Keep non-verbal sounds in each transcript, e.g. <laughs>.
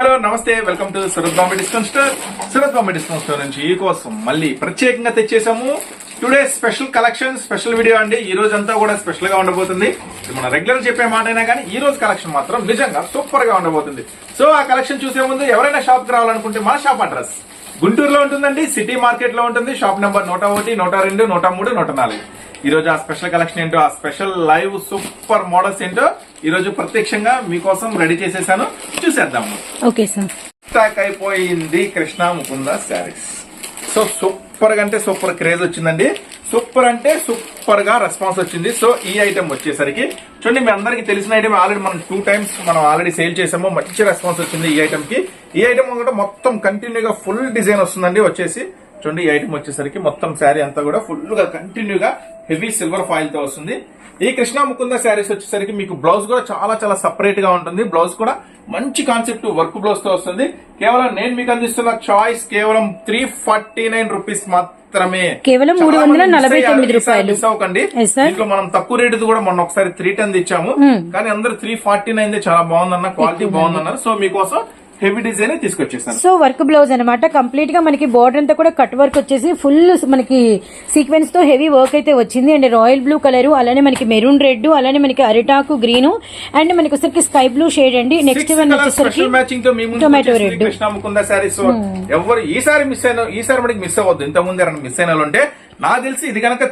Hello నమస్తే welcome to Surat Bombay discount store. Surat Bombay discount store నుంచి ఈ కోసం మళ్ళీ ప్రత్యేకంగా తెచ్చేసాము today special collection special video అండి. ఈ రోజు అంతా కూడా స్పెషల్గా ఉండబోతుంది. మనం మన రెగ్యులర్ చెప్పే మాట అయినా కానీ ఈ రోజు కలెక్షన్ మాత్రం నిజంగా సూపర్గా ఉండబోతుంది. సో ఆ కలెక్షన్ చూసే ముందు ఎవరైనా షాప్కి రావాలనుకుంటే మన షాప్ అడ్రస్ గుంటూరులో ఉంటుందండి సిటీ మార్కెట్లో ఉంటుంది షాప్ నెంబర్ నూట ఒకటి నూట రెండు నూట మూడు నూట నాలుగు. ఈ రోజు ఆ స్పెషల్ కలెక్షన్ ఏంటో ఆ స్పెషల్ లైవ్ సూపర్ మోడల్స్ ఏంటో ఈ రోజు ప్రత్యక్షంగా మీకోసం రెడీ చేసేసాను. చూసేద్దాము. Okay sir. స్టాక్ అయిపోయింది కృష్ణ ముకుంద శారీస్. సో సూపర్గా అంటే సూపర్ క్రేజ్ వచ్చిందండి. సూపర్ అంటే సూపర్గా రెస్పాన్స్ వచ్చింది. సో ఈ ఐటమ్ వచ్చేసరికి చూడండి మీ అందరికి తెలిసిన ఐటమ్ ఆల్రెడీ మనం టూ టైమ్స్ మనం ఆల్రెడీ సేల్ చేసాము. మంచి రెస్పాన్స్ వచ్చింది ఈ ఐటమ్కి ఈ ఐటమ్ కూడా మొత్తం కంటిన్యూగా ఫుల్ డిజైన్ వస్తుందండి. వచ్చేసి చూడండి ఈ ఐటమ్ వచ్చేసరికి మొత్తం శారీ అంతా కూడా ఫుల్గా కంటిన్యూగా హెవీ సిల్వర్ ఫాయిల్తో వస్తుంది. ఈ కృష్ణ ముకుంద శారీస్ వచ్చేసరికి మీకు బ్లౌజ్ కూడా చాలా చాలా సపరేట్గా ఉంటుంది. బ్లౌజ్ కూడా మంచి కాన్సెప్ట్ వర్క్ బ్లౌజ్తో వస్తుంది. కేవలం నేను మీకు అందిస్తున్న చాయిస్ కేవలం త్రీ ఫార్టీ నైన్ రూపీస్ మాత్రమే. కేవలం చాలా మంది 349 miss అయ్యారు. రూపాయలు. అవ్వకండి. దీంట్లో మనం తక్కువ రేటు కూడా మొన్న ఒకసారి త్రీ టెన్ ఇచ్చాము. కానీ అందరూ త్రీ ఫార్టీ నైన్ చాలా బాగుందన్న క్వాలిటీ బాగుందన్నారు. సో మీకోసం హెవీ డిజైన్ తీసుకొచ్చేసాను సో వర్క్ బ్లౌజ్ అనమాట కంప్లీట్గా మనకి బోర్డర్ అంతా కూడా కట్ వర్క్ వచ్చేసి ఫుల్ మనకి సీక్వెన్స్తో హెవీ వర్క్ అయితే వచ్చింది. అండ్ రాయల్ బ్లూ కలర్ అలానే మనకి మెరూన్ రెడ్ అలానే మనకి అరిటాకు గ్రీన్ అండ్ మనకి వచ్చరికి స్కై బ్లూ షేడ్ అండి. నెక్స్ట్ వన్ వచ్చేసరికి మ్యాచింగ్తో మీ ముందు టొమాటో రెడ్ ఎవరు ఈసారి మిస్ అయిన ఈసారి మనకి మిస్ అవ్వద్దు. ఇంత ముందు మిస్ అయిన వాళ్ళు ఉంటే నాకు తెలిసి ఇది కనుక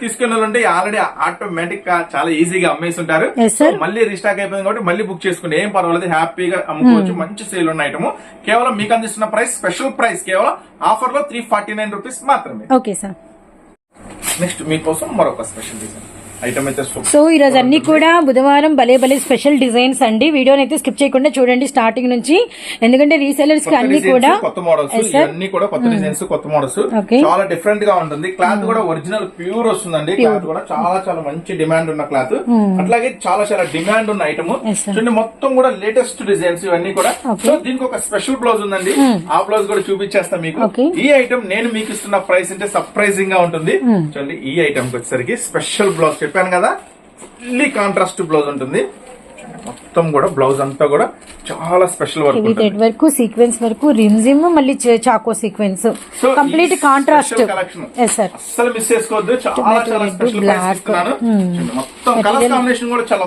ఉంటే ఆల్రెడీ ఆటోమేటిక్గా చాలా ఈజీగా అమ్మేసి ఉంటారు Yes, sir. So, మళ్ళీ రీస్టాక్ అయిపోయింది కాబట్టి మళ్ళీ బుక్ చేసుకుని ఏం పర్వాలేదు హ్యాపీగా అమ్ముకోవచ్చు మంచి సేల్ ఉన్న ఐటమ్ కేవలం మీకు అందిస్తున్న ప్రైస్ స్పెషల్ ప్రైస్ కేవలం ఆఫర్లో త్రీ ఫార్టీ నైన్ రూపీస్ మాత్రమే. ఓకే సార్ నెక్స్ట్ మీకోసం మరొక స్పెషల్ డిజైన్. సో ఈ రోజు అన్ని కూడా బుధవారం భలే భలే స్పెషల్ డిజైన్స్ అండి. వీడియోని అయితే స్కిప్ చేయకుండా చూడండి స్టార్టింగ్ నుంచి. ఎందుకంటే రీసెలర్స్కి అన్ని కూడా కొత్త మోడల్స్. ఇవన్నీ కూడా కొత్త డిజైన్స్ కొత్త మోడల్స్. చాలా డిఫరెంట్గా ఉంటుంది. క్లాత్ కూడా ఒరిజినల్ ప్యూర్ వస్తుందండి. క్లాత్ కూడా చాలా చాలా మంచి డిమాండ్ ఉన్న క్లాత్ అట్లాగే చాలా చాలా డిమాండ్ ఉన్న ఐటమ్. చూడండి మొత్తం కూడా లేటెస్ట్ డిజైన్స్ ఇవన్నీ కూడా. సో దీనికి ఒక స్పెషల్ బ్లౌజ్ ఉందండి. ఆ బ్లౌజ్ కూడా చూపించేస్తా మీకు. ఈ ఐటమ్ నేను మీకు ఇస్తున్న ప్రైస్ అంటే సర్ప్రైజింగ్గా ఉంటుంది. చూడండి ఈ ఐటమ్ వచ్చేసరికి స్పెషల్ బ్లౌజ్ చెప్పాను కదా ఫుల్లీ కాంట్రాస్ట్ బ్లౌజ్ ఉంటుంది. మొత్తం కూడా బ్లౌజ్ అంతా కూడా చాలా స్పెషల్ వర్క్ థ్రెడ్ వరకు సీక్వెన్స్ వరకు రిమ్జిమ్ మళ్ళీ చాకో సీక్వెన్స్. కంప్లీట్ కాంట్రాస్ట్ అస్సలు మిస్ చేసుకోవద్దు. చాలా చాలా స్పెషల్ Hmm. చూడండి, మొత్తం కలర్ Material కాంబినేషన్ కూడా చాలా.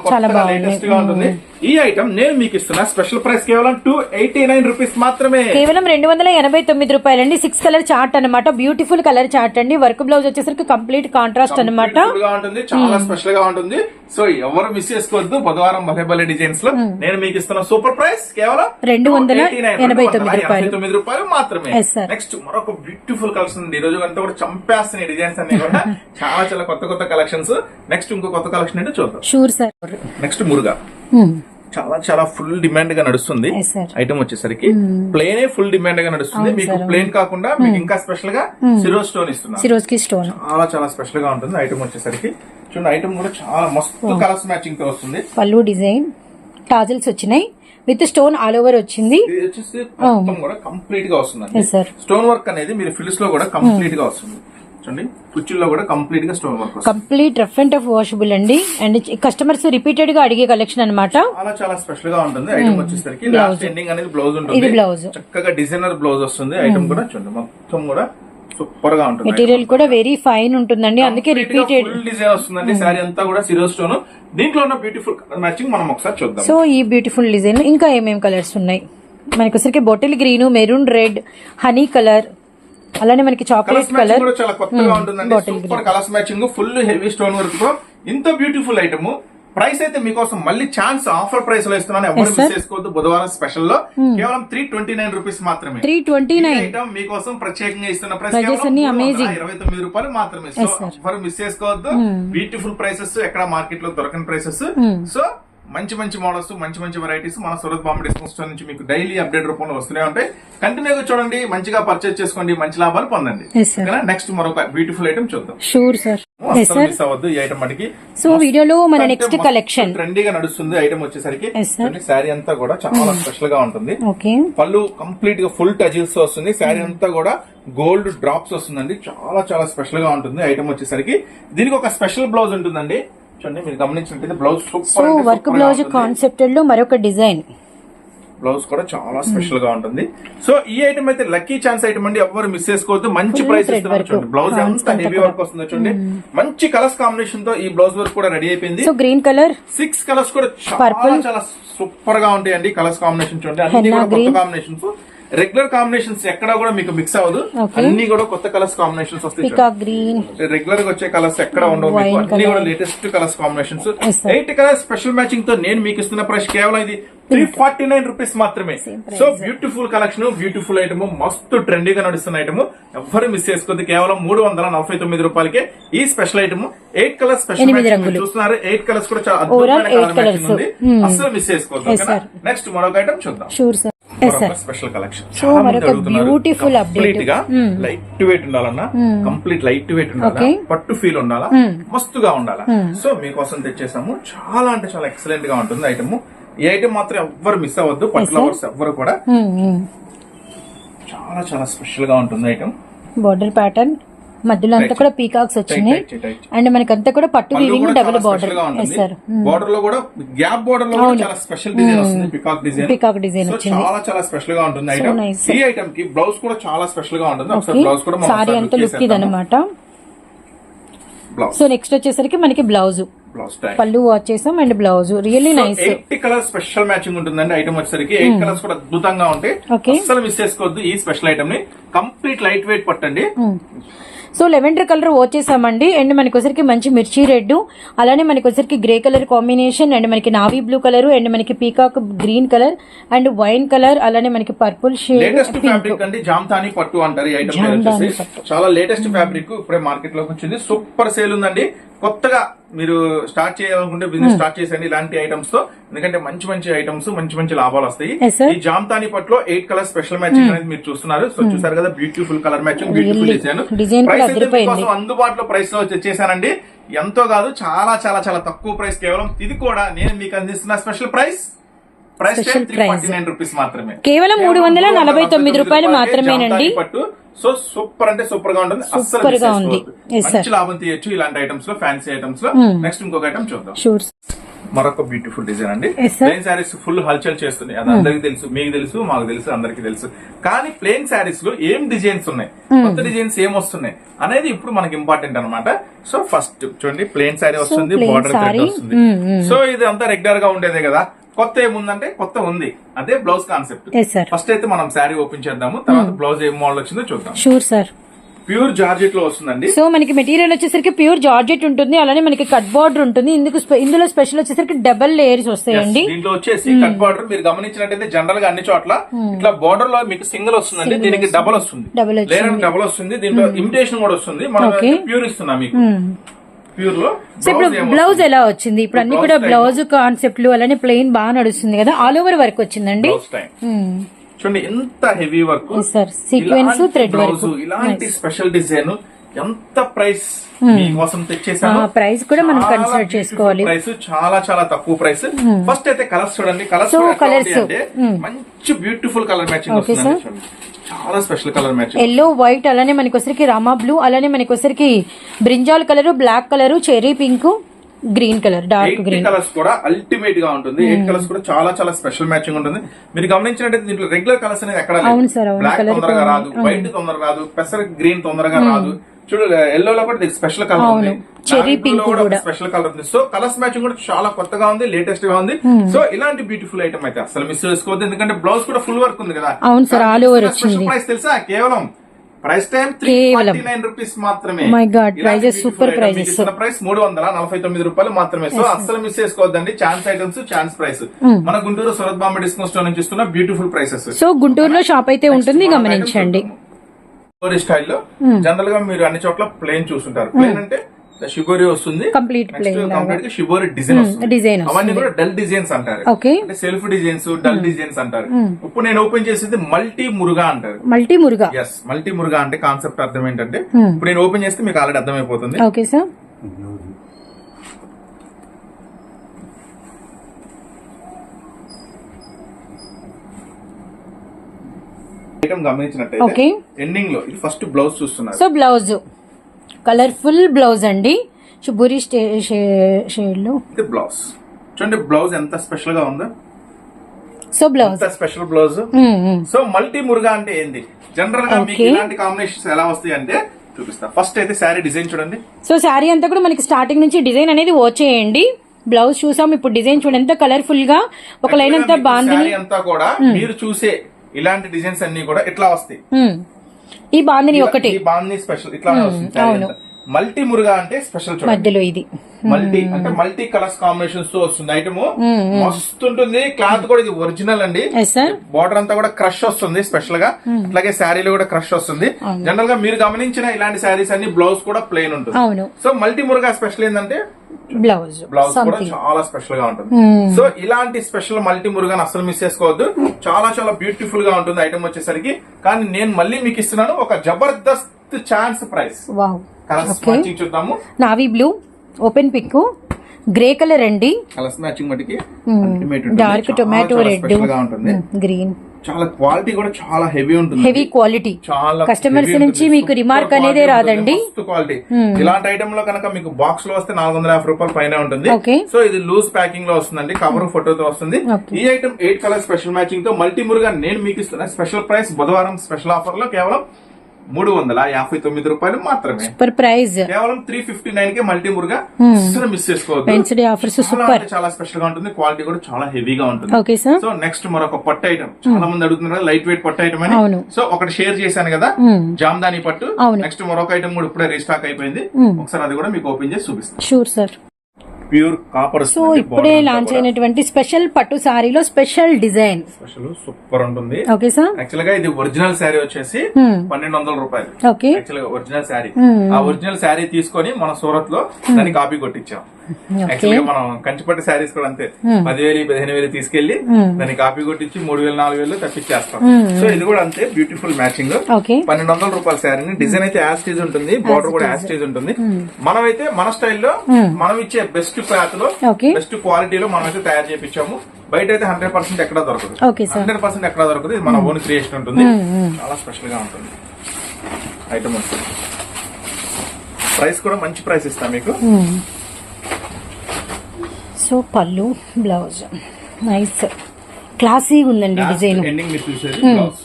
లేటెస్ట్గా ఉంటుంది. ఈ ఐటమ్ నేను మీకు ఇస్తున్న స్పెషల్ ప్రైస్ కేవలం టూ ఎయిటీ నైన్ రూపీస్ మాత్రమే. కేవలం రెండు వందల ఎనభై తొమ్మిది రూపాయలండి. సిక్స్ కలర్ చార్ట్ అన్నమాట. బ్యూటిఫుల్ కలర్ చార్ట్ అండి. వర్క్ బ్లౌజ్ వచ్చేసరికి కంప్లీట్ కాంట్రాస్ట్ ఉంటుంది. చాలా స్పెషల్గా ఉంటుంది. సో ఎవరు మిస్ చేసుకోవద్దు. బుధవారం భలే భలే డిజైన్స్లో నేను మీకు ఇస్తున్న సూపర్ ప్రైస్ కేవలం రెండు వందల 289, ఎనభై తొమ్మిది రూపాయలు. మాత్రమే. నెక్స్ట్ మరొక బ్యూటిఫుల్ కలెక్షన్ ఉంది. ఈ రోజు అంతా కూడా చంపేస్తున్నాయి డిజైన్స్ అన్ని కూడా. <laughs> చాలా చాలా కొత్త కొత్త కలెక్షన్స్ నెక్స్ట్ ఇంకో కొత్త కలెక్షన్ ఏంటో చూద్దాం. షూర్ సార్ నెక్స్ట్ మురుగా. చాలా చాలా ఫుల్ డిమాండ్గా నడుస్తుంది. ఐటమ్ వచ్చేసరికి ప్లేనే ఫుల్ డిమాండ్గా నడుస్తుంది. మీకు. ప్లేన్ కాకుండా మీకు ఇంకా స్పెషల్గా సిరో స్టోన్ ఇస్తున్నారు. సిరోజ్కి స్టోన్ చాలా చాలా స్పెషల్గా ఉంటుంది. ఐటమ్ వచ్చేసరికి చూడండి ఐటమ్ కూడా చాలా మస్తు కలర్స్ మ్యాచింగ్తో వస్తుంది. పళ్ళు డిజైన్ టాజిల్స్ వచ్చినాయి. విత్ స్టోన్ ఆల్ ఓవర్ వచ్చింది. కంప్లీట్గా వస్తుంది. స్టోన్ వర్క్ అనేది మీరు ఫిల్స్లో కూడా కంప్లీట్గా వస్తుంది. చూడండి. కుర్చీల్లో కూడా కంప్లీట్గా స్టోన్ వర్క్ వస్తుంది. Complete rough and tough washable అండి. అండ్ కస్టమర్స్ రిపీటెడ్గా అడిగే కలెక్షన్ అన్నమాట. చాలా చాలా స్పెషల్గా ఉంటుంది. ఐటమ్ వచ్చేసరికి లాస్ట్ ఎండింగ్ అనేది బ్లౌజ్ ఉంటుంది. ఇది blouse. చక్కగా డిజైనర్ బ్లౌజ్ వస్తుంది. ఐటమ్ కూడా చూడండి. మొత్తం కూడా సూపర్గా ఉంటుంది. మెటీరియల్ కూడా వెరీ ఫైన్ ఉంటుందండి. అందుకే రిపీటెడ్ డిజైన్ వస్తుందండి. శారీ అంతా కూడా సిరో స్టోన్ దీంట్లో ఉన్న బ్యూటిఫుల్ మ్యాచింగ్ మనం ఒకసారి చూద్దాం. సో ఈ బ్యూటిఫుల్ డిజైన్ ఇంకా ఏమేం కలర్స్ ఉన్నాయి? మనకి వచ్చరికి bottle green maroon red honey colour అలానే మనకి చాక్లెట్ కలర్ కూడా చాలా కొత్తగా ఉంటుందండి. Bottle super colours matching full heavy stone work. తో ఇంత బ్యూటిఫుల్ ఐటమ్ ప్రైస్ అయితే మీకోసం మళ్ళీ ఛాన్స్ ఆఫర్ ప్రైస్లో ఇస్తున్నాను. ఎవరు. మిస్ చేసుకోవద్దు. బుధవారం స్పెషల్లో. కేవలం త్రీ ట్వంటీ నైన్ రూపీస్ మాత్రమే. త్రీ ట్వంటీ నైన్ ఐటమ్ మీకోసం ప్రత్యేకంగా ఇస్తున్న ప్రైస్. ఇరవై తొమ్మిది రూపాయలు మాత్రమే. సో. ఎవరు మిస్ చేసుకోవద్దు. బ్యూటిఫుల్ ప్రైసెస్ ఎక్కడ మార్కెట్లో దొరకని ప్రైసెస్ సో మంచి మంచి మోడల్స్ మంచి మంచి వెరైటీస్ మన సూరత్ బాంబే డిస్కౌంట్ స్టోర్ నుంచి మీకు డైలీ అప్డేట్ రూపంలో వస్తూనే ఉంటాయి. కంటిన్యూగా చూడండి మంచిగా పర్చేస్ చేసుకోండి మంచి లాభాలు పొందండి. నెక్స్ట్ మరొక బ్యూటిఫుల్ ఐటమ్ చూద్దాం. షూర్ సార్ మిస్ అవ్వద్దు ఈ ఐటమ్ సో వీడియోలో మన నెక్స్ట్ కలెక్షన్ ట్రెండీగా నడుస్తుంది ఐటమ్ వచ్చేసరికి. శారీ అంతా కూడా చాలా స్పెషల్గా ఉంటుంది. పళ్ళు కంప్లీట్గా ఫుల్ టజిల్స్ వస్తుంది. శారీ అంతా కూడా గోల్డ్ డ్రాప్స్ వస్తుందండి. చాలా చాలా స్పెషల్గా ఉంటుంది ఐటమ్ వచ్చేసరికి. దీనికి ఒక స్పెషల్ బ్లౌజ్ ఉంటుందండి. చూడండి మీరు గమనించినట్టయితే బ్లౌజ్ సో వర్క్ బ్లౌజ్ కాన్సెప్టెడ్లో మరొక డిజైన్ బ్లౌజ్ కూడా చాలా స్పెషల్గా ఉంటుంది. సో ఈ ఐటమ్ అయితే లక్కీ ఛాన్స్ ఐటమ్ అండి. ఎవరు మిస్ చేసుకోవద్దు. మంచి ప్రైస్. చూడండి. బ్లౌజ్ ఎంత హెవీ. వర్క్ వస్తుందో చూడండి. మంచి కలర్స్ కాంబినేషన్తో ఈ బ్లౌజ్ వర్క్ కూడా రెడీ అయిపోయింది. So green colour six colours కూడా చాలా. చాలా సూపర్గా ఉంటాయండి కలర్స్ కాంబినేషన్ చూడండి. అన్ని కూడా కొత్త. కాంబినేషన్స్ రెగ్యులర్ కాంబినేషన్స్ ఎక్కడా కూడా మీకు మిక్స్ అవ్వదు. అన్ని కూడా కొత్త కలర్స్ కాంబినేషన్స్ వస్తాయి రెగ్యులర్గా వచ్చే కలర్స్ ఎక్కడ ఉండవు. మీకు అన్ని. కూడా latest colours combinations. Eight colour special మ్యాచింగ్తో నేను మీకు ఇస్తున్న ప్రైస్ కేవలం ఇది త్రీ ఫార్టీ నైన్ రూపీస్ మాత్రమే. So beautiful collection beautiful item మస్తు ట్రెండీగా నడుస్తున్న ఐటమ్ ఎవ్వరు మిస్ చేసుకోవద్దు. కేవలం మూడు వందల నలభై తొమ్మిది రూపాయలకే ఈ special item eight colour special. చూస్తున్నారు. ఎయిట్ కలర్స్ కూడా చాలా అద్భుతమైన కలర్. ఉంది. అస్సలు మిస్ చేసుకోవద్దు sir. నెక్స్ట్ మరొక ఐటమ్ చూద్దాం. Special collection beautiful update. కంప్లీట్గా Hmm. లైట్ వెయిట్ ఉండాలన్నా కంప్లీట్ లైట్ వెయిట్ ఉండాలా. పట్టు ఫీల్ ఉండాలా Hmm. మస్తుగా ఉండాలా. సో మీకోసం తెచ్చేసాము. చాలా అంటే చాలా ఎక్సలెంట్గా ఉంటుంది ఐటమ్ ఈ ఐటమ్ మాత్రం ఎవ్వరు మిస్ అవ్వద్దు పట్టు. లవర్స్ ఎవ్వరు కూడా. చాలా చాలా స్పెషల్గా ఉంటుంది ఐటమ్ బార్డర్ ప్యాటర్న్ మధ్యలో అంతా. కూడా పీకాక్స్ వచ్చినాయి. అండ్ మనకంతా కూడా పట్టు వీవింగ్ డబుల్ బార్డర్ సార్ బార్డర్లో కూడా గ్యాప్ బార్డర్లో చాలా స్పెషల్ డిజైన్ వస్తుంది. పికాక్ డిజైన్ design సో వచ్చింది. చాలా చాలా స్పెషల్గా ఉంటుంది. ఐటమ్. ఈ ఐటమ్కి బ్లౌజ్ కూడా చాలా స్పెషల్గా ఉంటుంది. ఒకసారి బ్లౌజ్ కూడా సారీ అంతా లుక్ ఇది. అనమాట సో నెక్స్ట్ వచ్చేసరికి మనకి బ్లౌజ్ పళ్ళు వాచ్ చేసాం and blouse really nice eight colour special matching ఉంటుందండి ఐటమ్ వచ్చేసరికి. ఎయిట్ కలర్స్ కూడా అద్భుతంగా ఉంటాయి. Hmm. అస్సలు మిస్ చేసుకోవద్దు ఈ స్పెషల్ ఐటమ్ని. కంప్లీట్ లైట్ వెయిట్ పట్టండి సో లెవెండర్ కలర్ వచ్చేసామండి. అండ్ మనకి వచ్చరికి మంచి మిర్చి రెడ్ అలానే మనకి వచ్చరికి గ్రే కలర్ కాంబినేషన్ అండ్ మనకి నావీ బ్లూ కలర్ అండ్ మనకి peacock green colour and wine colour అలానే మనకి పర్పుల్ షేడ్ ఫ్యాబ్రిక్ అండి జామ్తాని పట్టు అంటారు ఈ ఐటమ్. చాలా లేటెస్ట్ ఫ్యాబ్రిక్ ఇప్పుడే మార్కెట్లోకి వచ్చింది. సూపర్ సేల్ ఉందండి. కొత్తగా మీరు స్టార్ట్ చేయాలనుకుంటే Hmm. బిజినెస్ స్టార్ట్ చేసండి ఇలాంటి ఐటమ్స్తో. ఎందుకంటే మంచి మంచి ఐటమ్స్ మంచి మంచి లాభాలు వస్తాయి. ఈ జామ్తాని పట్టులో ఎయిట్ కలర్ స్పెషల్ మ్యాచింగ్ అనేది మీరు చూస్తున్నారు. సో చూసారు కదా beautiful colour matching beautiful Hmm. అదిరిపోయింది. మీకోసం అందుబాటులో ప్రైస్లో వచ్చేసానండి ఎంతో కాదు చాలా చాలా చాలా తక్కువ ప్రైస్ కేవలం ఇది కూడా నేను మీకు అందిస్తున్న స్పెషల్ ప్రైస్ ప్రైస్ కేవలం మూడు వందల నలభై తొమ్మిది రూపాయలు మాత్రమేనండి. పట్టు. సో సూపర్ అంటే సూపర్గా ఉంటుంది మిస్గా ఉంది. మంచి. లాభం తీయొచ్చు ఇలాంటి ఐటమ్స్లో ఫ్యాన్సీ ఐటమ్స్లో. నెక్స్ట్ ఇంకొక ఐటమ్ చూద్దాం. మరొక బ్యూటిఫుల్ డిజైన్ అండి. ప్లేన్ శారీస్ ఫుల్ హల్చల్ చేస్తుంది అది అందరికి తెలుసు మీకు తెలుసు మాకు తెలుసు అందరికి తెలుసు. కానీ ప్లేన్ శారీస్లో ఏం డిజైన్స్ ఉన్నాయి? కొత్త డిజైన్స్ ఏం వస్తున్నాయి? అనేది ఇప్పుడు మనకి ఇంపార్టెంట్ అన్నమాట. సో ఫస్ట్ చూడండి ప్లేన్ శారీ వస్తుంది బార్డర్. వస్తుంది. సో ఇది అంతా రెగ్యులర్గా ఉండేదే కదా. కొత్త ఏముందంటే కొత్త ఉంది. అదే బ్లౌజ్ కాన్సెప్ట్. ఫస్ట్ అయితే మనం శారీ ఓపెన్ చేద్దాము తర్వాత బ్లౌజ్ ఏం మోడల్ వచ్చిందో చూద్దాం. షూర్ సార్ ప్యూర్ జార్జెట్లో వస్తుందండి. సో మనకి మెటీరియల్ వచ్చేసరికి ప్యూర్ జార్జెట్ ఉంటుంది అలానే మనకి కట్ బార్డర్ ఉంటుంది. ఇందుకు ఇందులో స్పెషల్ వచ్చేసరికి డబల్ లేయర్స్ వస్తాయండి. దీంట్లో వచ్చేసి కట్ బార్డర్ మీరు గమనించినట్టయితే జనరల్గా అన్ని చోట్ల ఇట్లా బార్డర్లో మీకు సింగిల్ వస్తుందండి. దీనికి డబల్ వస్తుంది. డబల్ వస్తుంది. దీంట్లో ఇమిటేషన్ కూడా వస్తుంది. మనం. ప్యూర్ ఇస్తున్నాం మీకు. ప్యూర్లో ఇప్పుడు బ్లౌజ్. ఎలా వచ్చింది? ఇప్పుడు అన్ని కూడా. బ్లౌజ్ కాన్సెప్ట్లు అలానే ప్లెయిన్ బాగా నడుస్తుంది కదా? ఆల్ ఓవర్ వర్క్ వచ్చిందండి? టైం చూడండి ఎంత heavy work sir sequence thread work ఇలాంటి స్పెషల్ డిజైన్ ఎంత ప్రైస్ మీకోసం తెచ్చేసాను price కూడా మనం consider చేసుకోవాలి. ప్రైస్ చాలా చాలా తక్కువ ప్రైస్ ఫస్ట్ అయితే కలర్స్ చూడండి. Colours colours. మంచి బ్యూటిఫుల్ కలర్ మ్యాచింగ్ వస్తుంది చాలా special colour matching. Yellow white అలానే మనకి వచ్చరికి రామా బ్లూ అలానే మనకి వచ్చరికి brinjal colour black colour cherry pink green colour dark green. Colours కూడా అల్టిమేట్గా ఉంటుంది. ఎయిట్ కలర్స్ కూడా చాలా చాలా స్పెషల్ మ్యాచింగ్ ఉంటుంది. మీరు గమనించినట్టయితే దీంట్లో రెగ్యులర్ కలర్స్ అనేది ఎక్కడ. బ్లాక్ తొందరగా రాదు వైట్ తొందరగా రాదు పెసర గ్రీన్ తొందరగా రాదు. చూడు ఎల్లో లో కూడా స్పెషల్ కలర్ ఉంది. Cherry pink కూడా. స్పెషల్ కలర్ ఉంది. సో కలర్స్ మ్యాచింగ్ కూడా చాలా కొత్తగా ఉంది లేటెస్ట్గా ఉంది. సో ఇలాంటి బ్యూటిఫుల్ ఐటమ్ అయితే అసలు మిస్ చేసుకోవద్దు. ఎందుకంటే బ్లౌజ్ కూడా ఫుల్ వర్క్ ఉంది కదా. అవును all over స్పెషల్ వచ్చింది. ప్రైస్ తెలుసా? కేవలం price time three. Nine rupees మాత్రమే. Super item prices. మీకు ఇస్తున్న ప్రైస్ మూడు వందల నలభై తొమ్మిది రూపాయలు మాత్రమే. సో అస్సలు మిస్ చేసుకోవద్దండి. ఛాన్స్ ఐటమ్స్ ఛాన్స్ ప్రైస్ మన గుంటూరు సూరత్ బాంబే డిస్కౌంట్ స్టోర్ నుంచి ఇస్తున్న బ్యూటిఫుల్ ప్రైసెస్ సో గుంటూరులో షాప్ అయితే ఉంటుంది గమనించండి. స్టైల్లో జనరల్గా మీరు అన్ని చోట్ల ప్లేన్ చూస్తుంటారు ప్లేన్ అంటే షిబోరి వస్తుంది. లాగా. కంప్లీట్గా షిబోరి డిజైన్ వస్తుంది. design అవన్నీ. కూడా డల్ డిజైన్స్ అంటారు. అంటే సెల్ఫ్ డిజైన్స్ డల్ డిజైన్స్ అంటారు. ఇప్పుడు నేను ఓపెన్ చేసేది మల్టీ మురుగా అంటారు. Multi Muruga. Yes multi Muruga అంటే కాన్సెప్ట్ అర్థం ఏంటంటే ఇప్పుడు నేను ఓపెన్ చేస్తే మీకు ఆల్రెడీ అర్థమైపోతుంది. ఓకే సార్ గమనించినట్టయితే. ఎండింగ్లో ఇది ఫస్ట్ బ్లౌజ్ చూస్తున్నారు. సో బ్లౌజ్ కలర్ఫుల్ బ్లౌజ్ అండి. షుబూరి షేడ్లో ఇది బ్లౌజ్ చూడండి బ్లౌజ్ ఎంత స్పెషల్గా ఉందో. So blouse special blouse so multi Muruga అంటే ఏంది? జనరల్గా మీకు. ఇలాంటి కాంబినేషన్స్ ఎలా వస్తాయి అంటే చూపిస్తా. ఫస్ట్ అయితే శారీ డిజైన్ చూడండి. సో శారీ అంతా కూడా మనకి స్టార్టింగ్ నుంచి డిజైన్ అనేది వచ్చేయండి బ్లౌజ్ చూసాం ఇప్పుడు డిజైన్ చూడండి. ఎంత కలర్ఫుల్గా ఒక లైన్ అంతా శారీ అంతా కూడా మీరు చూసే ఇలాంటి డిజైన్స్ అన్ని కూడా ఇట్లా వస్తాయి. ఈ బాందిని ఒకటి. ఈ బాగుంది స్పెషల్ ఇట్లా వస్తుంది. మల్టీ మురుగా అంటే స్పెషల్ చూడండి. మధ్యలో ఇది. మల్టీ అంటే మల్టీ కలర్స్ కాంబినేషన్స్తో వస్తుంది ఐటమ్ మస్తు ఉంటుంది క్లాత్ కూడా ఇది ఒరిజినల్ అండి. బార్డర్ అంతా కూడా క్రష్ వస్తుంది స్పెషల్గా. అట్లాగే శారీలో కూడా క్రష్ వస్తుంది. జనరల్గా మీరు గమనించిన ఇలాంటి శారీస్ అన్ని బ్లౌజ్ కూడా ప్లెయిన్ ఉంటుంది. సో మల్టీ మురుగా స్పెషల్ ఏంటంటే బ్లౌజ్ బ్లౌజ్ కూడా చాలా స్పెషల్గా ఉంటుంది. సో ఇలాంటి స్పెషల్ మల్టీ మురుగాని అసలు మిస్ చేసుకోవద్దు. చాలా చాలా బ్యూటిఫుల్గా ఉంటుంది ఐటమ్ వచ్చేసరికి. కానీ నేను మళ్ళీ మీకు ఇస్తున్నాను ఒక జబర్దస్త్ ఛాన్స్ ప్రైస్ కలర్స్. మ్యాచింగ్ చూద్దాము. Navy blue open pick grey colour అండి కలర్స్ మ్యాచింగ్ మటుకి డార్క్ టొమాటో రెడ్ గ్రీన్ చాలా క్వాలిటీ కూడా చాలా హెవీ ఉంటుంది. హెవీ క్వాలిటీ చాలా heavy నుంచి. మీకు quality అనేదే. రాదండి. క్వాలిటీ ఇలాంటి ఐటమ్లో కనుక మీకు బాక్స్లో వస్తే నాలుగు వందల యాభై రూపాయల పైన ఉంటుంది. సో ఇది లూజ్ ప్యాకింగ్లో వస్తుందండి. కవర్ ఫోటోతో వస్తుంది. Okay. ఈ ఐటమ్ ఎయిట్ కలర్ స్పెషల్ మ్యాచింగ్తో మల్టీ మురుగా నేను మీకు ఇస్తున్న స్పెషల్ ప్రైస్ బుధవారం స్పెషల్ ఆఫర్లో కేవలం మూడు వందల యాభై తొమ్మిది రూపాయలు మాత్రమే. సూపర్ ప్రైజ్ కేవలం త్రీ ఫిఫ్టీ నైన్ కే మల్టీ మురుగా అస్సలు మిస్ చేసుకోవద్దు. ఆఫర్స్ సూపర్ చాలా స్పెషల్గా ఉంటుంది. క్వాలిటీ కూడా చాలా హెవీగా ఉంటుంది. ఓకే సార్ సో నెక్స్ట్ మరొక పట్టు ఐటమ్ చాలా మంది అడుగుతున్నారు లైట్ వెయిట్ పట్టు ఐటమ్ అని. సో ఒకటి షేర్ చేశాను కదా జామ్దాని పట్టు. నెక్స్ట్ మరొక ఐటమ్ కూడా ఇప్పుడే రీస్టాక్ అయిపోయింది. ఒకసారి అది కూడా మీకు ఓపెన్ చేసి చూపిస్తాను. Sure sir pure copper so ఇప్పుడే లాంచ్ అయినటువంటి స్పెషల్ పట్టు సారీలో స్పెషల్ డిజైన్. స్పెషల్ సూపర్ ఉంటుంది. Okay sir. యాక్చువల్గా ఇది ఒరిజినల్ శారీ వచ్చేసి పన్నెండు వందల రూపాయలు. ఓకే. యాక్చువల్గా ఒరిజినల్ శారీ ఆ ఒరిజినల్ శారీ తీసుకొని మన సూరత్లో దాన్ని కాపీ కొట్టించాం. యాక్చువల్గా మనం కంచిపట్టు శారీస్ కూడా అంతే. పదివేలు పదిహేను వేలు తీసుకెళ్ళి దాన్ని కాపీ కొట్టించి మూడు వేలు నాలుగు వేలు తప్పించేస్తాం సో ఇది కూడా అంతే బ్యూటిఫుల్ మ్యాచింగ్ పన్నెండు వందల రూపాయల శారీని డిజైన్ అయితే యాస్టేజ్ ఉంటుంది బార్డర్ కూడా యాస్టేజ్ ఉంటుంది. మనమైతే మన స్టైల్లో మనం ఇచ్చే బెస్ట్ క్లాత్లో బెస్ట్ క్వాలిటీలో మనం అయితే తయారు చేపించాము బయట అయితే హండ్రెడ్ పర్సెంట్ ఎక్కడ దొరకదు. హండ్రెడ్ పర్సెంట్ ఎక్కడ దొరకదు. ఇది మన ఓన్ క్రియేషన్ ఉంటుంది. చాలా స్పెషల్గా ఉంటుంది. ఐటమ్ వస్తుంది. ప్రైస్ కూడా మంచి ప్రైస్ ఇస్తాం మీకు. సో పళ్ళు బ్లౌజ్. నైస్ క్లాసీగా ఉందండి డిజైన్.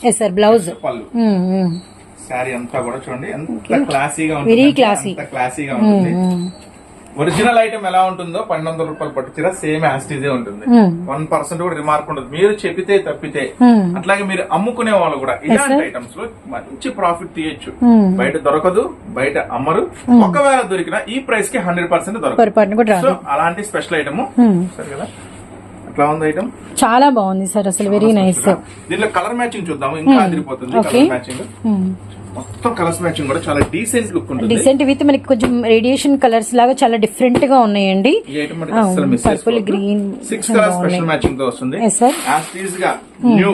Yes sir blouse. చూడండి ఎంత క్లాసీగా ఉంటుంది ఒరిజినల్ ఐటమ్ ఎలా ఉంటుందో పన్నెండు వందల రూపాయలు పట్టు చీర సేమ్ యాస్టీజే ఉంటుంది. వన్ పర్సెంట్ కూడా రిమార్క్ ఉండదు. మీరు చెప్పితే తప్పితే. అట్లాగే మీరు అమ్ముకునే వాళ్ళు కూడా ఇలాంటి ఐటమ్స్లో మంచి ప్రాఫిట్ తీయొచ్చు. బయట దొరకదు బయట అమ్మరు. ఒకవేళ దొరికినా ఈ ప్రైస్కి హండ్రెడ్ పర్సెంట్ దొరకదు. సో అలాంటి స్పెషల్ ఐటమ్ సరే కదా? అట్లా ఉంది ఐటమ్ చాలా బాగుంది సార్ అసలు వెరీ నైస్ దీనిలో కలర్ మ్యాచింగ్ చూద్దాము. ఇంకా అదిరిపోతుంది. కలర్ మ్యాచింగ్ మొత్తం కలర్స్ మ్యాచింగ్ కూడా చాలా డీసెంట్ లుక్ ఉంటుంది. డిసెంట్ విత్ మనకి కొంచెం రేడియేషన్ కలర్స్ లాగా చాలా డిఫరెంట్గా ఉన్నాయండి. Purple green six colour special మ్యాచింగ్తో వస్తుంది. యాస్టీజ్గా న్యూ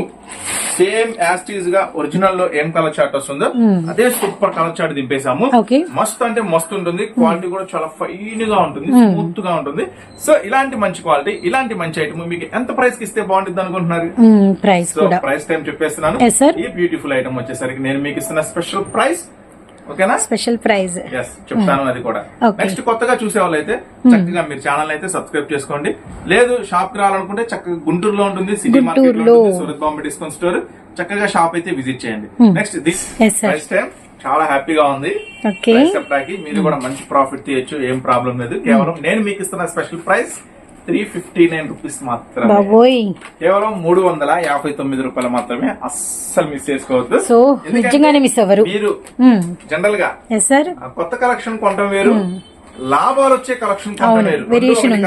సేమ్ యాస్టీజ్గా ఒరిజినల్లో ఏం కలర్ చార్ట్ వస్తుందో అదే సూపర్ కలర్ దింపేసాము Okay. మస్తు అంటే మస్తు ఉంటుంది క్వాలిటీ కూడా చాలా ఫైన్గా ఉంటుంది స్మూత్గా ఉంటుంది. సో ఇలాంటి మంచి క్వాలిటీ ఇలాంటి మంచి ఐటమ్ మీకు ఎంత ప్రైస్కి ఇస్తే బాగుంటుంది అనుకుంటున్నారు? ప్రైస్ టైం చెప్పేస్తున్నాను. ఈ బ్యూటిఫుల్ ఐటమ్ వచ్చేసరికి నేను మీకు ఇస్తున్న స్పెషల్ ప్రైస్ ఓకేనా? Special prize. ఎస్ చెప్తాను అది కూడా. నెక్స్ట్ కొత్తగా చూసే వాళ్ళైతే చక్కగా మీరు ఛానల్ అయితే సబ్స్క్రైబ్ చేసుకోండి. లేదు షాప్కి రావాలనుకుంటే చక్కగా గుంటూరులో ఉంటుంది సిటీ మార్కెట్లో సూరత్ బాంబే డిస్కౌంట్ స్టోర్. చక్కగా షాప్ అయితే విజిట్ చేయండి. Next this. ప్రైస్ టైం చాలా హ్యాపీగా ఉంది. మీరు కూడా మంచి ప్రాఫిట్ తీయొచ్చు ఏం ప్రాబ్లం లేదు. కేవలం నేను మీకు ఇస్తున్న special price three fifty nine rupees మాత్రమే. కేవలం మూడు వందల యాభై తొమ్మిది రూపాయలు మాత్రమే అస్సలు మిస్ చేసుకోవద్దు. సో నిజంగానే మిస్ అవ్వరు. మీరు జనరల్గా కొత్త కలెక్షన్ కొనడం వేరు లాభాలు వచ్చే కలెక్షన్ వేరు.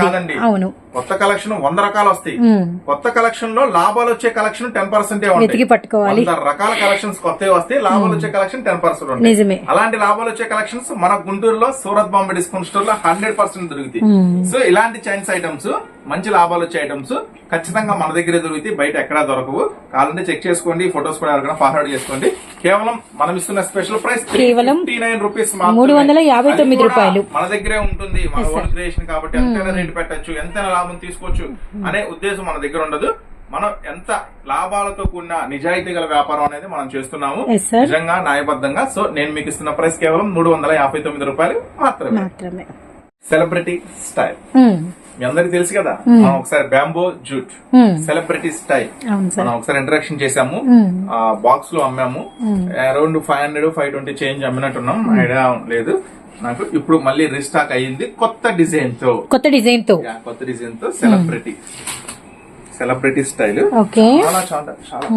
కాదండి. అవును. కొత్త కలెక్షన్ వంద రకాలు వస్తాయి. కొత్త కలెక్షన్లో లాభాలు వచ్చే కలెక్షన్ టెన్ పర్సెంట్ పట్టుకోవాలి. రకాల కలెక్షన్స్ కొత్తవి వస్తాయి లాభాలు వచ్చే కలెక్షన్ టెన్ పర్సెంట్ ఉంటాయి. నిజమే. అలాంటి లాభాలు వచ్చే కలెక్షన్స్ మన గుంటూరులో సూరత్ బాంబే డిస్కౌంట్ స్టోర్లో హండ్రెడ్ పర్సెంట్ దొరుకుతాయి. సో ఇలాంటి చైన్స్ ఐటమ్స్ మంచి లాభాలు వచ్చే ఐటమ్స్ ఖచ్చితంగా మన దగ్గరే దొరుకుతాయి. బయట ఎక్కడా దొరకవు. కావాలంటే చెక్ చేసుకోండి ఫొటోస్ కూడా ఎవరికైనా ఫార్వర్డ్ చేసుకోండి. కేవలం మనం ఇస్తున్న స్పెషల్ ప్రైస్ కేవలం నైన్ రూపీస్ మూడు వందల యాభై తొమ్మిది రూపాయలు. మన దగ్గరే ఉంటుంది. మన ఓన్ క్రియేషన్ కాబట్టి ఎంతైనా రేటు పెట్టచ్చు ఎంతైనా లాభం తీసుకోవచ్చు అనే ఉద్దేశం మన దగ్గర ఉండదు. మనం ఎంత లాభాలతో కూడిన నిజాయితీ గల వ్యాపారం అనేది మనం చేస్తున్నాము. నిజంగా న్యాయబద్ధంగా. సో నేను మీకు ఇస్తున్న ప్రైస్ కేవలం మూడు వందల యాభై తొమ్మిది రూపాయలు మాత్రమే. సెలబ్రిటీ స్టైల్ ఉమ్, మీ అందరికి తెలుసు కదా మనం ఒకసారి బ్యాంబో జూట్. సెలబ్రిటీ స్టైల్ మనం ఒకసారి ఇంట్రడక్షన్ చేసాము బాక్స్లో అమ్మాము. Around five hundred five twenty change అమ్మినట్టున్నాం. Idea లేదు. నాకు ఇప్పుడు మళ్ళీ రీస్టాక్ అయ్యింది కొత్త డిజైన్తో కొత్త డిజైన్తో కొత్త డిజైన్తో సెలబ్రిటీ. Celebrity style. చాలా.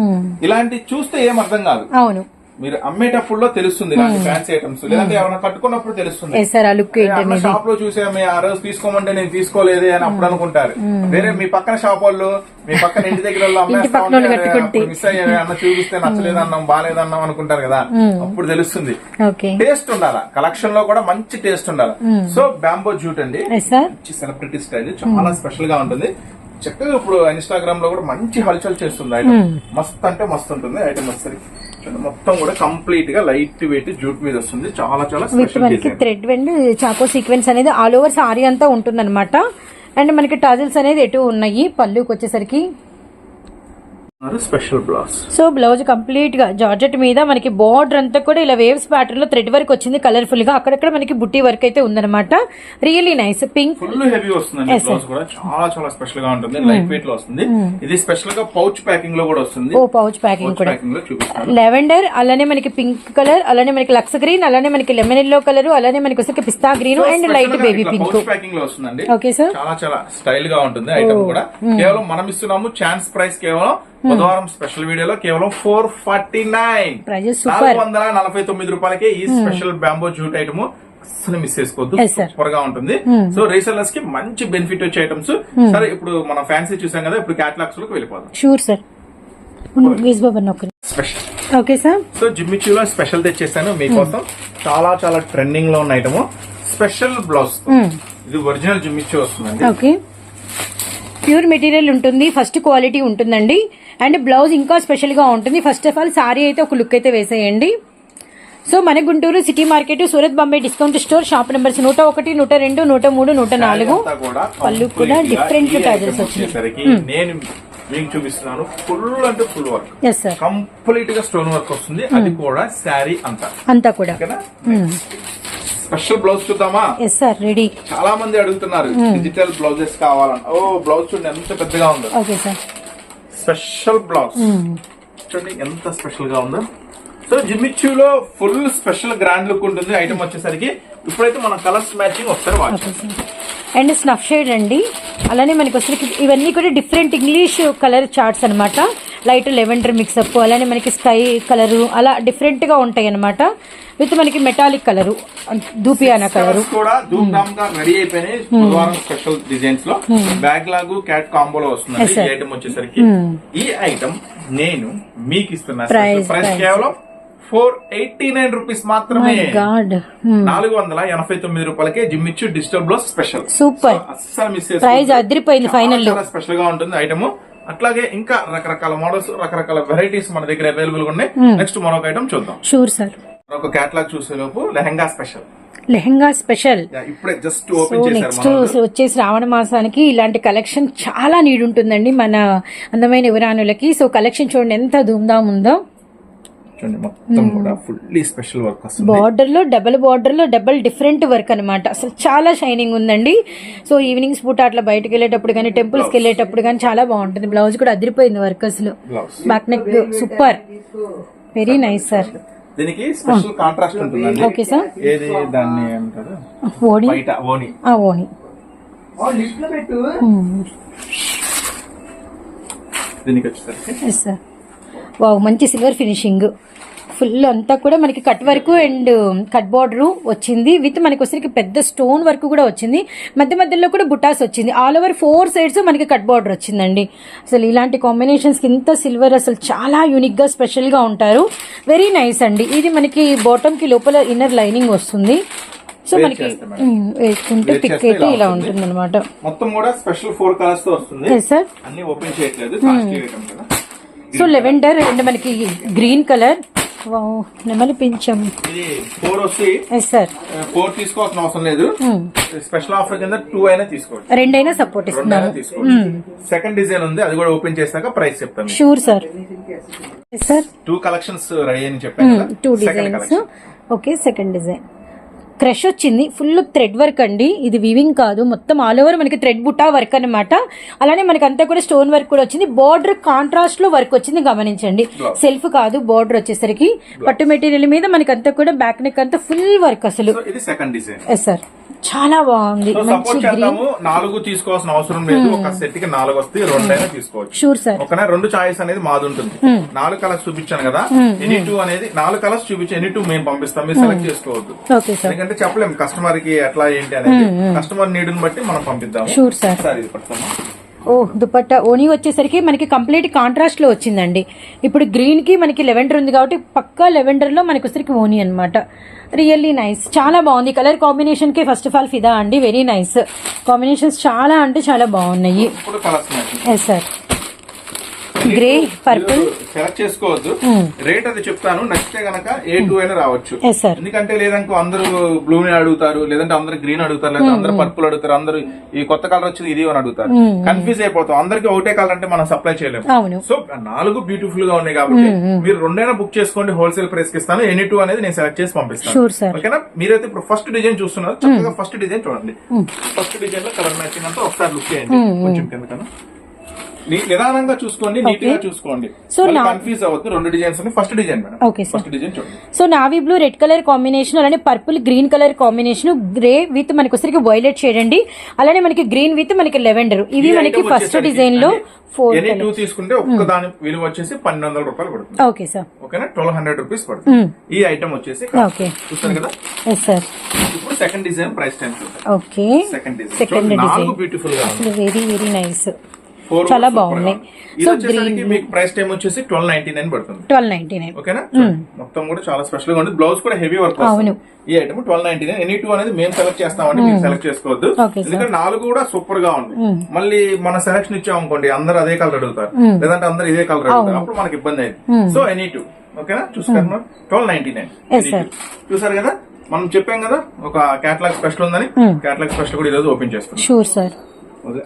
ఇలాంటి చూస్తే ఏం అర్థం కాదు. అవును. మీరు అమ్మేటప్పుడు తెలుస్తుంది ఫ్యాన్సీ ఐటమ్స్ లేదంటే ఏమైనా కట్టుకున్నప్పుడు తెలుస్తుంది. షాప్లో చూసామే ఆ రోజు తీసుకోమంటే నేను తీసుకోలేదే అని అప్పుడు అనుకుంటారు. వేరే మీ పక్కన షాప్ వాళ్ళు మీ పక్కన ఇంటి దగ్గర అమ్మేస్తా మిస్ అయ్యారు అన్న చూపిస్తే నచ్చలేదన్నాం బాగాలేదన్నాం అనుకుంటారు కదా. అప్పుడు తెలుస్తుంది. టేస్ట్ ఉండాలా? కలెక్షన్లో కూడా మంచి టేస్ట్ ఉండాలి? సో బ్యాంబో జూట్ అండి. సెలబ్రిటీ స్టైల్ చాలా స్పెషల్గా ఉంటుంది. చక్కగా ఇప్పుడు ఇన్స్టాగ్రామ్లో కూడా మంచి హల్చల్ చేస్తుంది ఐటమ్ మస్త్ అంటే మస్త్ ఉంటుంది ఐటమ్ వచ్చేసరికి మొత్తం కూడా కంప్లీట్గా లైట్ వెయిట్ జూట్ మీద వస్తుంది. చాలా చాలా విత్ మనకి థ్రెడ్ అండ్ చాకో సీక్వెన్స్ అనేది ఆల్ ఓవర్ సారీ అంతా ఉంటుందన్నమాట. అండ్ మనకి టజల్స్ అనేది ఎటు ఉన్నాయి? పళ్ళుకి వచ్చేసరికి స్పెషల్ బ్లౌజ్ సో బ్లౌజ్ కంప్లీట్గా జార్జెట్ మీద మనకి బార్డర్ అంతా కూడా ఇలా వేవ్స్ ప్యాటర్న్లో థ్రెడ్ వర్క్ వచ్చింది కలర్ఫుల్గా. అక్కడక్కడ మనకి బుట్టి వర్క్ అయితే ఉందన్నమాట. Really nice pink full heavy blouse కూడా. చాలా చాలా స్పెషల్గా ఉంటుంది. లైట్ వెయిట్లో వస్తుంది. ఇది స్పెషల్గా పౌచ్ ప్యాకింగ్లో కూడా వస్తుంది. ఓ పౌచ్ ప్యాకింగ్ కూడా. లెవెండర్ అలానే మనకి పింక్ కలర్ అలానే మనకి లక్స్ గ్రీన్ అలానే మనకి లెమన్ ఎల్లో కలర్ అలానే మనకి వచ్చేసరికి పిస్తా green and light baby pink ప్యాకింగ్లో వస్తుందండి. ఓకే సార్ చాలా చాలా స్టైల్గా ఉంటుంది ఐటమ్ కూడా. కేవలం మనం ఇస్తున్నాము ఛాన్స్ ప్రైస్ కేవలం బుధవారం స్పెషల్ వీడియోలో కేవలం ఫోర్ ఫార్టీ నైన్ నాలుగు వందల నలభై తొమ్మిది రూపాయలకే ఈ స్పెషల్ బ్యాంబో జూట్ ఐటమ్ అసలు మిస్ చేసుకోవద్దు. సూపర్గా ఉంటుంది. సో రీసెల్లర్స్కి మంచి బెనిఫిట్ వచ్చే ఐటమ్స్ సరే ఇప్పుడు మనం ఫ్యాన్సీ చూసాం కదా ఇప్పుడు క్యాటలాగ్స్లోకి వెళ్ళిపోదాం sure sir special okay sir so జిమ్మిచ్యూలో special తెచ్చేసాను. మీకోసం చాలా చాలా ట్రెండింగ్లో ఉన్న ఐటమ్ స్పెషల్ బ్లౌజ్ ఇది ఒరిజినల్ జిమ్మిచ్చూ వస్తుందండి. ఓకే ప్యూర్ మెటీరియల్ ఉంటుంది. ఫస్ట్ క్వాలిటీ ఉంటుందండి. అండ్ బ్లౌజ్ ఇంకా స్పెషల్గా ఉంటుంది. ఫస్ట్ ఆఫ్ ఆల్ సారీ అయితే ఒక లుక్ అయితే వేసేయండి. సో మన Guntur city market Surat Bombay discount store shop numbers నూట ఒకటి నూట రెండు నూట మూడు నూట నాలుగు. పళ్ళు కూడా tables వచ్చినాయి. వచ్చేసరికి నేను మీకు చూపిస్తున్నాను ఫుల్ అంటే ఫుల్ వర్క్ కంప్లీట్గా స్టోన్ వర్క్ వస్తుంది. అది కూడా శారీ అంతా. అంతా కూడా. స్పెషల్ బ్లౌజ్ చూద్దామా? ఎస్ సార్ రెడీ చాలా మంది అడుగుతున్నారు డిజిటల్ బ్లౌజెస్ కావాలని. ఓ బ్లౌజ్ చూడండి ఎంత పెద్దగా ఉందో. Okay sir special blouse. చూడండి ఎంత స్పెషల్గా ఉందో. సో జిమ్మిచ్యూలో ఫుల్ స్పెషల్ గ్రాండ్ లుక్ ఉంటుంది ఐటమ్ వచ్చేసరికి. ఇప్పుడైతే మన కలర్స్ మ్యాచింగ్ ఒకసారి వాచ్ అండ్ స్నఫ్ షేడ్ అండి. అలానే మనకి వచ్చరికి ఇవన్నీ కూడా డిఫరెంట్ ఇంగ్లీష్ కలర్ చార్ట్స్ అన్నమాట. లైట్ లెవెండర్ మిక్సప్ అలానే మనకి స్కై కలరు అలా డిఫరెంట్గా ఉంటాయి అన్నమాట విత్ మనకి మెటాలిక్ కలరు దూపియానా కలరు కూడా ధూమ్ ధామ్గా రెడీ అయిపోయినాయి బుధవారం స్పెషల్ డిజైన్స్లో. బ్యాగ్ లాగు క్యాట్ కాంబోలో వస్తుంది. ఈ ఐటమ్ వచ్చేసరికి ఈ ఐటమ్ నేను మీకు ఇస్తున్నా ప్రైస్. కేవలం ఫోర్ ఎయిటీ నైన్ రూపీస్ మాత్రమే నాలుగు వందల ఎనభై తొమ్మిది రూపాయలకే Jimmy Choo digital blouse special super అస్సలు మిస్ ప్రైజ్ అదిరిపోయింది ఫైనల్ స్పెషల్గా ఉంటుంది ఐటమ్ అట్లాగే ఇంకా రకరకాల మోడల్స్ రకరకాల వెరైటీస్ మన దగ్గర అవైలబుల్గా ఉన్నాయి. నెక్స్ట్ మరొక ఐటమ్ చూద్దాం. షూర్ సార్ మరొక క్యాటలాగ్ చూసే లోపు లెహంగా స్పెషల్. లెహంగా స్పెషల్. ఇప్పుడే జస్ట్ సో ఓపెన్ చేశారు నెక్స్ట్ మన వాళ్ళు. వచ్చే శ్రావణ మాసానికి ఇలాంటి కలెక్షన్ చాలా నీడ్ ఉంటుందండి మన అందమైన యువరానులకి సో కలెక్షన్ చూడండి ఎంత ధూమ్ధామ్ ఉందో. చూడండి మొత్తం కూడా ఫుల్లీ స్పెషల్ వర్క్ వస్తుంది. బార్డర్లో డబల్ బార్డర్లో డబల్ డిఫరెంట్ వర్క్ అనమాట అసలు చాలా షైనింగ్ ఉందండి. సో ఈవినింగ్స్ పూట అట్లా బయటకు వెళ్ళేటప్పుడు కానీ టెంపుల్స్కి వెళ్ళేటప్పుడు కానీ చాలా బాగుంటుంది. బ్లౌజ్ కూడా అదిరిపోయింది వర్క్ అసలు blouse back neck super very nice sir దీనికి స్పెషల్ కాంట్రాస్ట్ ఉంటుందండి. ఓకే సార్ ఏది దాన్ని ఏమంటారు? ఓడి బయట ఓని ఆ ఓని దీనికి వచ్చేసరికి. ఎస్ సార్ వావ్ మంచి సిల్వర్ ఫినిషింగ్ ఫుల్ అంతా కూడా మనకి cut work and cut border వచ్చింది. విత్ మనకి వచ్చరికి పెద్ద స్టోన్ వర్క్ కూడా వచ్చింది. మధ్య మధ్యలో కూడా బుటాస్ వచ్చింది. ఆల్ ఓవర్ ఫోర్ సైడ్స్ మనకి కట్ బార్డర్ వచ్చిందండి. అసలు ఇలాంటి కాంబినేషన్స్కి ఇంత సిల్వర్ అసలు చాలా యూనిక్గా స్పెషల్గా ఉంటారు. వెరీ నైస్ అండి. ఇది మనకి బాటమ్కి లోపల ఇన్నర్ లైనింగ్ వస్తుంది. సో మనకి వేసుకుంటే పిక్ అయితే ఇలా ఉంటుంది. అనమాట మొత్తం కూడా స్పెషల్ ఫోర్ కలర్స్తో వస్తుంది. ఎస్ సార్ అన్ని ఓపెన్ చేయట్లేదు. సో లెవెండర్ అండ్ మనకి గ్రీన్ కలర్ నెమలి పించం ఇది ఫోర్ వచ్చి ఎస్ సార్ ఫోర్ తీసుకోవాల్సిన అవసరం లేదు. స్పెషల్ ఆఫర్ కింద టూ అయినా తీసుకోవచ్చు. రెండైనా సపోర్ట్ ఇస్తున్నాను సెకండ్ డిజైన్ ఉంది అది కూడా ఓపెన్ చేశాక ప్రైస్ చెప్తాను. Sure sir sir two collections ready అని చెప్పాను two designs okay second design crush వచ్చింది. ఫుల్ థ్రెడ్ వర్క్ అండి. ఇది వివింగ్ కాదు. మొత్తం ఆల్ ఓవర్ మనకి థ్రెడ్ బుటా వర్క్ అన్నమాట. అలానే మనకి అంతా కూడా స్టోన్ వర్క్ కూడా వచ్చింది. బార్డర్ కాంట్రాస్ట్లో వర్క్ వచ్చింది. గమనించండి. సెల్ఫ్ కాదు బార్డర్ వచ్చేసరికి. పట్టు మెటీరియల్ మీద మనకి అంతా కూడా బ్యాక్ నెక్ అంతా ఫుల్ వర్క్ అసలు. ఎస్ సార్ చాలా బాగుంది. నాలుగు తీసుకోవాల్సిన అవసరం లేదు. ఒక సెట్కి నాలుగు వస్తాయి రెండైనా తీసుకోవచ్చు. షూర్ సార్ ఒకనే రెండు చాయిస్ అనేది మాది ఉంటుంది. నాలుగు కలర్స్ చూపించాను కదా. ఎనీ టూ అనేది నాలుగు కలర్స్ చూపించి ఎనీ టూ మేము పంపిస్తాం. మీరు సెలెక్ట్ చేసుకోవద్దు. ఎందుకంటే చెప్పలేము కస్టమర్కి ఎట్లా ఏంటి అనేది. కస్టమర్ నీడ్ బట్టి మనం పంపిద్దాము. షూర్ సార్ సార్ ఇది పట్టుకోమా ఓ దుపట్టా. ఓనీ వచ్చేసరికి మనకి కంప్లీట్ కాంట్రాస్ట్లో వచ్చిందండి. ఇప్పుడు గ్రీన్కి మనకి లెవెండర్ ఉంది కాబట్టి పక్కా లెవెండర్లో మనకి వచ్చరికి ఓనీ అన్నమాట. రియల్లీ నైస్ చాలా బాగుంది. కలర్ కాంబినేషన్కి ఫస్ట్ ఆఫ్ ఆల్ ఫిదా అండి. వెరీ నైస్ కాంబినేషన్స్ చాలా అంటే చాలా బాగున్నాయి. Yes sir grey purple. Select చేసుకోవద్దు. రేట్ అది చెప్తాను. నచ్చితే గనక ఏ టూ అయినా రావచ్చు. ఎందుకంటే లేదనుకో అందరూ బ్లూ అడుగుతారు లేదంటే అందరు గ్రీన్ అడుగుతారు లేదా అందరు పర్పుల్ అడుగుతారు అందరూ ఈ కొత్త కలర్ వచ్చింది ఇది అని అడుగుతారు. కన్ఫ్యూజ్ అయిపోతాం. అందరికి ఒకటే కలర్ అంటే మనం సప్లై చేయలేము సో నాలుగు బ్యూటిఫుల్గా ఉన్నాయి కాబట్టి మీరు రెండైనా బుక్ చేసుకోండి హోల్సేల్ ప్రైస్కి ఇస్తాను. ఎనీ టూ అనేది నేను సెలెక్ట్ చేసి పంపిస్తాను. ఓకేనా మీరైతే ఇప్పుడు ఫస్ట్ డిజైన్ చూస్తున్నారు. చక్కగా ఫస్ట్ డిజైన్ చూడండి. ఫస్ట్ డిజైన్లో కలర్ మ్యాచింగ్ అంతా ఒకసారి లుక్ చేయండి. కొంచెం కిందకన్నా నిదానంగా చూసుకోండి నీట్గా చూసుకోండి. Now- కన్ఫ్యూజ్ అవ్వద్దు. రెండు designs first design madam. Sir. First design చూడండి. So navy blue red colour combination అలానే purple green colour combination grey with మనకి వచ్చరికి వైలెట్ షేడ్ అండి. అలానే మనకి గ్రీన్ విత్ మనకి లెవెండర్ ఇవి మనకి ఫస్ట్ డిజైన్లో ఫోర్ టూ తీసుకుంటే ఒక్క దాని విలువ వచ్చేసి పన్నెండు వందల రూపాయలు పడుతుంది. ఓకే సార్ ఓకేనా? ట్వెల్వ్ హండ్రెడ్ రూపీస్ పడుతుంది. ఈ ఐటమ్ వచ్చేసి ఓకే చూస్తారు కదా? ఎస్ సార్ ఇప్పుడు second design price time okay second design second design బ్యూటిఫుల్గా వెరీ వెరీ నైస్ చాలా బాగున్నాయి. వచ్చేసరికి green- మీకు ప్రైస్ టైం వచ్చేసి ట్వెల్వ్ నైన్టీ నైన్ పడుతుంది ట్వెల్వ్ నైన్టీ నైన్ ఓకేనా మొత్తం కూడా చాలా స్పెషల్గా ఉంది. బ్లౌజ్ కూడా హెవీ వర్క్ అవును. ఈ item twelve ninety nine any two అనేది మేము సెలెక్ట్ చేస్తామంటే మీరు సెలెక్ట్ చేసుకోవద్దు. ఎందుకంటే నాలుగు కూడా సూపర్గా ఉంది. మళ్ళీ మన సెలెక్షన్ ఇచ్చాం అనుకోండి అందరు అదే కలర్ అడుగుతారు. లేదంటే అందరు ఇదే కలర్ అడుగుతారు. అప్పుడు మనకి ఇబ్బంది అయింది సో ఎనీ టూ ఓకేనా? చూసుకున్నా ట్వెల్వ్ నైన్టీ నైన్. చూసారు కదా? మనం చెప్పాం కదా? ఒక కేటలాగ్ స్పెషల్ ఉందని. కేటలాగ్ స్పెషల్ కూడా ఈ రోజు ఓపెన్ చేస్తున్నాం. Sure sir